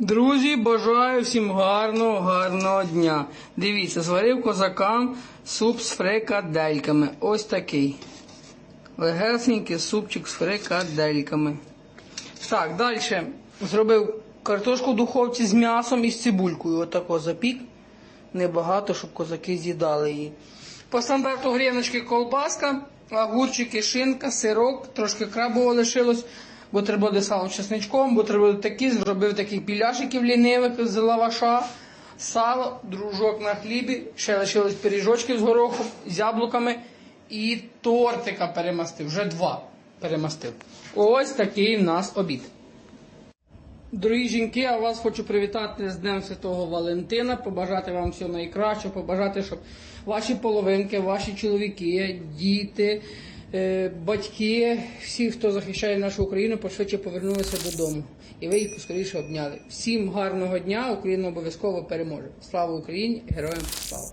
Друзі, бажаю всім гарного, гарного дня. Дивіться, зварив козакам суп з фрикадельками. Ось такий. Легесенький супчик з фрикадельками. Так, далі зробив картошку в духовці з м'ясом і з цибулькою. Отако запік. Небагато, щоб козаки з'їдали її. По стандарту гріночки колбаска, огурчики, шинка, сирок, трошки крабового лишилось, бутерброди з салом чесничком, бутерброди такі, зробив таких біляшиків лінивих з лаваша, сало, дружок на хлібі, ще лишились пиріжочки з горохом, з яблуками і тортика перемастив, вже два перемастив. Ось такий в нас обід. Дорогі жінки, а вас хочу привітати з Днем Святого Валентина, побажати вам всього найкращого, побажати, щоб ваші половинки, ваші чоловіки, діти, батьки, всі, хто захищає нашу Україну, пошвидше повернулися додому. І ви їх поскоріше обняли. Всім гарного дня! Україна обов'язково переможе. Слава Україні! Героям слава!